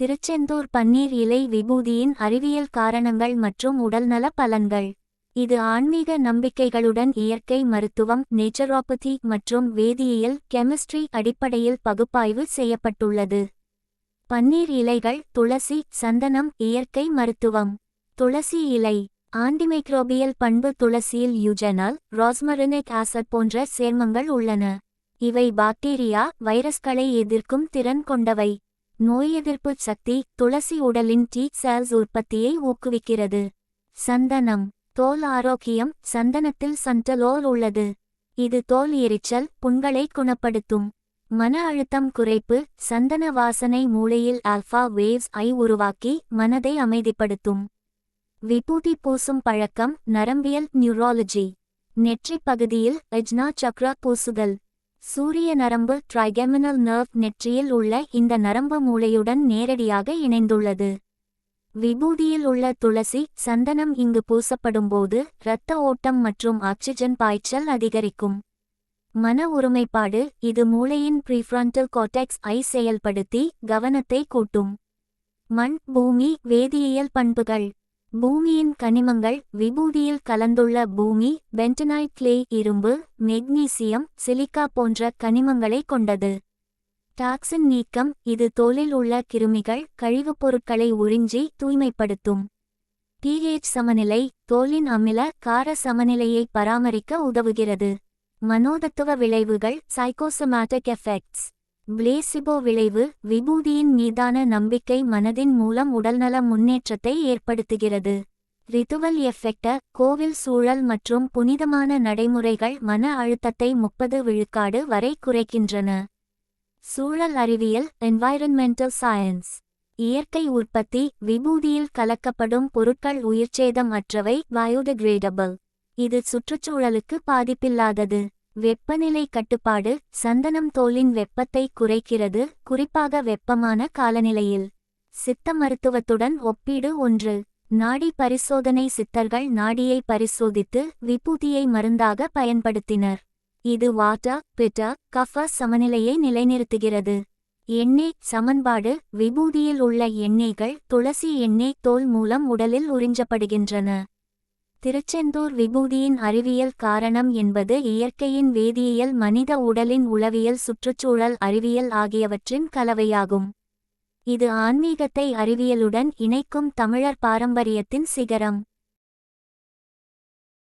திருச்செந்தூர் பன்னீர் இலை விபூதியின் அறிவியல் காரணங்கள் மற்றும் உடல்நல பலன்கள். இது ஆன்மீக நம்பிக்கைகளுடன் இயற்கை மருத்துவம் நேச்சுரோபதி மற்றும் வேதியியல் கெமிஸ்ட்ரி அடிப்படையில் பகுப்பாய்வு செய்யப்பட்டுள்ளது. பன்னீர் இலைகள் துளசி சந்தனம் இயற்கை மருத்துவம். துளசி இலை ஆன்டிமைக்ரோபியல் பண்பு துளசியில் யூஜனால் ராஸ்மரினிக் ஆசட் போன்ற சேர்மங்கள் உள்ளன. இவை பாக்டீரியா வைரஸ்களை எதிர்க்கும் திறன் கொண்டவை. நோய் எதிர்ப்பு சக்தி துளசி உடலின் டி செல்ஸ் உற்பத்தியை ஊக்குவிக்கிறது. சந்தனம் தோல் ஆரோக்கியம் சந்தனத்தில் சண்டலோல் உள்ளது. இது தோல் எரிச்சல் புண்களை குணப்படுத்தும். மன அழுத்தம் குறைப்பு சந்தன வாசனை மூளையில் ஆல்ஃபா வேவ்ஸ் ஐ உருவாக்கி மனதை அமைதிப்படுத்தும். விபூதி பூசும் பழக்கம் நரம்பியல் நியூராலஜி நெற்றிப் பகுதியில் எஜ்னா சக்ரா பூசுதல். சூரிய நரம்பு ட்ரைகெமினல் நர்வ் நெற்றியில் உள்ள இந்த நரம்பு மூளையுடன் நேரடியாக இணைந்துள்ளது. விபூதியில் உள்ள துளசி சந்தனம் இங்கு பூசப்படும்போது இரத்த ஓட்டம் மற்றும் ஆக்சிஜன் பாய்ச்சல் அதிகரிக்கும். மன ஒருமைப்பாடு இது மூளையின் ப்ரீஃப்ரண்டல் கோட்டெக்ஸ் ஐ செயல்படுத்தி கவனத்தை கூட்டும். மண் பூமி வேதியியல் பண்புகள். பூமியின் கனிமங்கள் விபூதியில் கலந்துள்ள பூமி பென்டனைட் கிளே இரும்பு மெக்னீசியம் சிலிக்கா போன்ற கனிமங்களை கொண்டது. டாக்ஸின் நீக்கம் இது தோலில் உள்ள கிருமிகள் கழிவுப் பொருட்களை உறிஞ்சி தூய்மைப்படுத்தும். பிஹெச் சமநிலை தோலின் அமில கார சமநிலையை பராமரிக்க உதவுகிறது. மனோதத்துவ விளைவுகள் சைக்கோசமேட்டிக் எஃபெக்ட்ஸ் பிளேசிபோ விளைவு விபூதியின் மீதான நம்பிக்கை மனதின் மூலம் உடல்நல முன்னேற்றத்தை ஏற்படுத்துகிறது. ரிதுவல் எஃபெக்ட கோவில் சூழல் மற்றும் புனிதமான நடைமுறைகள் மன அழுத்தத்தை முப்பது விழுக்காடு வரை குறைக்கின்றன. சூழல் அறிவியல் என்வாயரன்மெண்டல் சயின்ஸ் இயற்கை உற்பத்தி விபூதியில் கலக்கப்படும் பொருட்கள் உயிர்ச்சேதம் அற்றவை பயோடிகிரேடபிள் இது சுற்றுச்சூழலுக்கு பாதிப்பில்லாதது. வெப்பநிலை கட்டுப்பாடு சந்தனம் தோலின் வெப்பத்தை குறைக்கிறது குறிப்பாக வெப்பமான காலநிலையில். சித்த மருத்துவத்துடன் ஒப்பீடு ஒன்று. நாடி பரிசோதனை சித்தர்கள் நாடியை பரிசோதித்து விபூதியை மருந்தாக பயன்படுத்தினர். இது வாட்டர் பிட்டா கஃபா சமநிலையை நிலைநிறுத்துகிறது. எண்ணெய் சமன்பாடு விபூதியில் உள்ள எண்ணெய்கள் துளசி எண்ணெய் தோல் மூலம் உடலில் உறிஞ்சப்படுகின்றன. திருச்செந்தூர் விபூதியின் அறிவியல் காரணம் என்பது இயற்கையின் வேதியியல் மனித உடலின் உளவியல் சுற்றுச்சூழல் அறிவியல் ஆகியவற்றின் கலவையாகும். இது ஆன்மீகத்தை அறிவியலுடன் இணைக்கும் தமிழர் பாரம்பரியத்தின் சிகரம்.